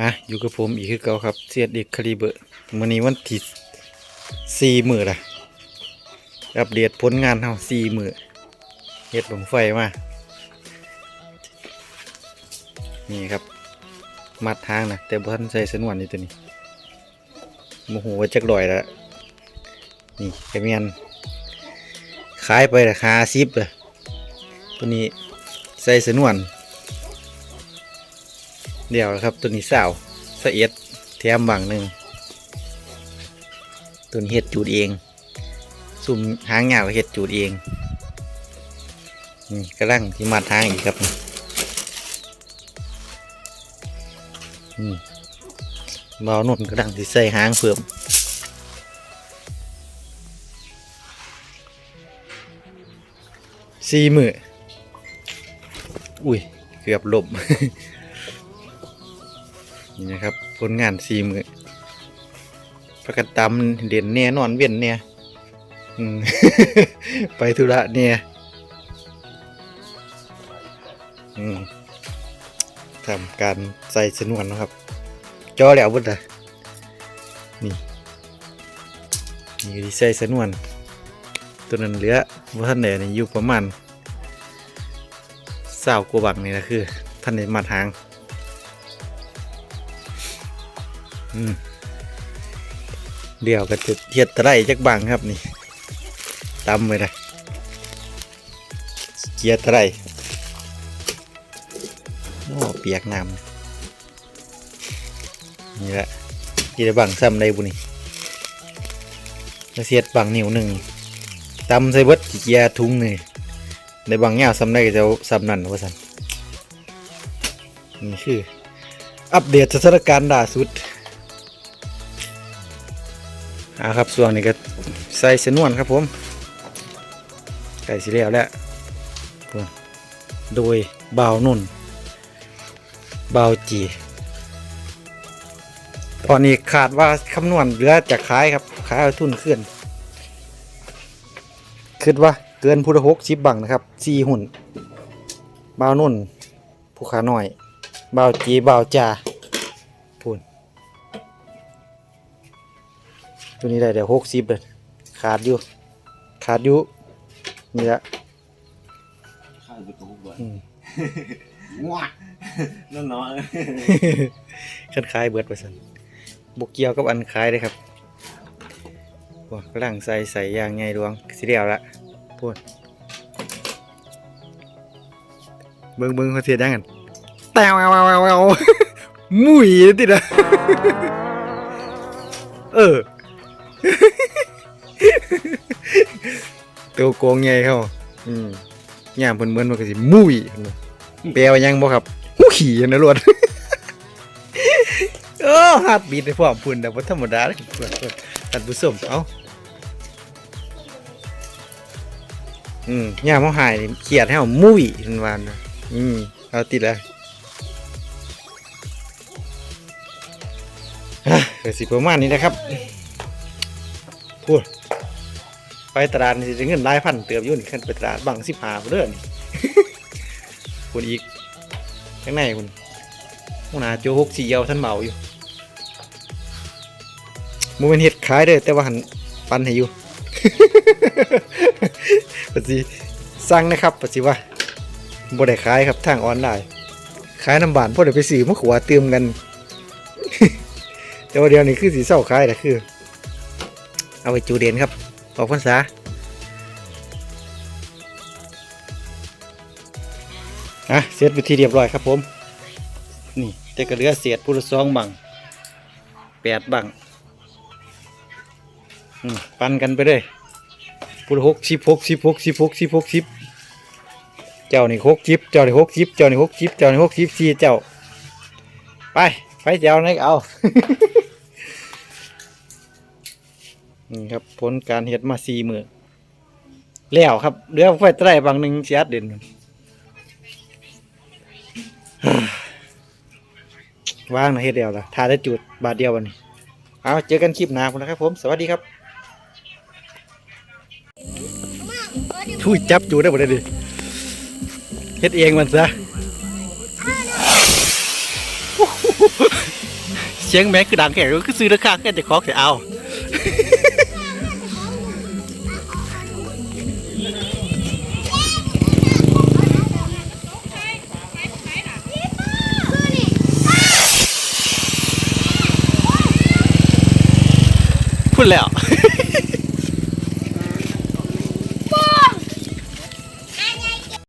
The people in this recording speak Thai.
ฮะอยู่กับผมอีกคือเก่าครับเสียดอีกคาลิเบอร์วันนี้วันที่สี่มือละอัปเดตผลงานเฮาสี่มือเฮ็ดบังไฟมานี่ครับ มัดทางนะแต่บ่ทันใส่สนวนนี่ตัวนี้โมโหจักดอยแล้วนี่กระเมียนขายไปราคาซิบเลยตัวนี้ใส่สนวน เดี๋ยวครับตัวนี้สาวสะเอ็ดแถมบังหนึ่งตัวนี้เห็ดจูดเอง ซุ่มหางเหงาเห็ดจูดเองนี่กระลังที่มาทางอีกครับนี่เบาหนุ่นกระลังที่ใส่หางเพิ่มสี่มืออุ้ย เกือบลบ นี่นะครับผลงานสี่มือประกาศตำเด่นเนี่ยนอนเวียนเนี่ยอืมไปธุระเนี่ยอืมทำการใส่สนวนนะครับจอแล้วบุตรนี่นี่ที่ใส่สนวน ตัวนั้นเหลือว่าท่านไหนอยู่ประมาณเศร้ากว่าบังนี่นะคือ ท่านไหนมาทาง เดี๋ยวก็จะเทียดตะไลจักบังครับนี่ตำไปเลยเกียร์ตะไลโอ้เปียกน้ำนี่แหละที่ได้บังซ้ำได้บุนี่แล้วเสียดบังนิ้วหนึ่งตำใส่เบิดเกียร์ทุงนี่ในบางเงาซ้ำได้ก็จะเอาซ้ำนั่นว่าสันนี่คืออัปเดตสถานการณ์ล่าสุด อ่าครับส่วนนี้ก็ใส่เสนวนครับผมไก่สีเหลวแล้วโดยเบานุ่นเบาจีตอนนี้ขาดว่าคำนวณเหลือจากขายครับขายเอาทุนขึ้นคิดว่าเกินพุทธหกชิบบังนะครับสี่หุ่นเบานุ่นผู้ขาหน่อยเบาจีเบาจ่า ตัวนี้ได้แต่หกสิบเลยขาดอยู่ ขาดอยู่นี่ละข้าวไปตุ้งด้วยอืมงัวนั่นเนาะคันขายเบิดไปสันบกเกี่ยวกับอันขายเลยครับว้ากำลังใส่ใส่ยางไงดวงสิเดียวละพูดเบิ้งเบิ้งเขาเสียดังกันแตวแววแววแววแววมุยติดอะเออ ตัวโกงไงเขาอืมย่ามเพิ่นเหมือนมันก็สิมุยเพิ่นว่าแปลว่าหยังบ่ครับหูขี่นะรวดเออฮาร์ดบีทในพวกพุ่นแต่ว่าธรรมดาเลยเพื่อนเพื่อนท่านผู้ชมเอาอืมย่ามเขาหายนี่เขียดให้เอามุ้ยทันวานนะอืมเอาติดแล้วอะก็สิประมาณนี้นะครับ พูดไปตลาดนี่สิเงินหลายพันเติมอยุ่นขั้นไปตลาดบังสิบหาเด้อนี่ คุณอีกข้างในคุณหัวหน้าโจหกสี่เยาวท่านเมาอยู่โมเป็นเห็ดขายเด้อแต่ว่าหันปันให้อยู่ปฏิสั่งนะครับปฏิว่าบ่ได้ขายครับทางออนไลน์ขายน้ำบานพวกเดี๋ยวไปซื้อมะขวาเติมกัน แต่ว่าเดี๋ยวนี้คือสีเศร้าขายแต่คือ เอาไปจูเดนครับออกพรรษาอะเสร็จไปทีเรียบร้อยครับผม นี่แต่ก็เหลือเศษพุทธซองบังแปดบังปันกันไปเลยพุทธหกสิบหกสิบหกสิบหกสิบหกสิบเจ้านี่หกสิบเจ้านี่หกสิบเจ้านี่หกสิบเจ้านี่หกสิบสี่เจ้า ไป ไปเจ้าไหนเอา นี่ครับผลการเฮ็ดมาสี่มือแล้วครับเหลือไฟไตรบางหนึ่งเสียดเด่นว่างนะเฮ็ดเดียวละทาได้จุดบาทเดียววันนี้เอาเจอกันคลิปหน้าพุ่นะครับผมสวัสดีครับทุยจับจูได้บ่ได้ดิเฮ็ดเองมันซะเสียงแม่คือดังแข็งก็คือซื้อราคาแค่จะคอกจะเอา พูดแล้ว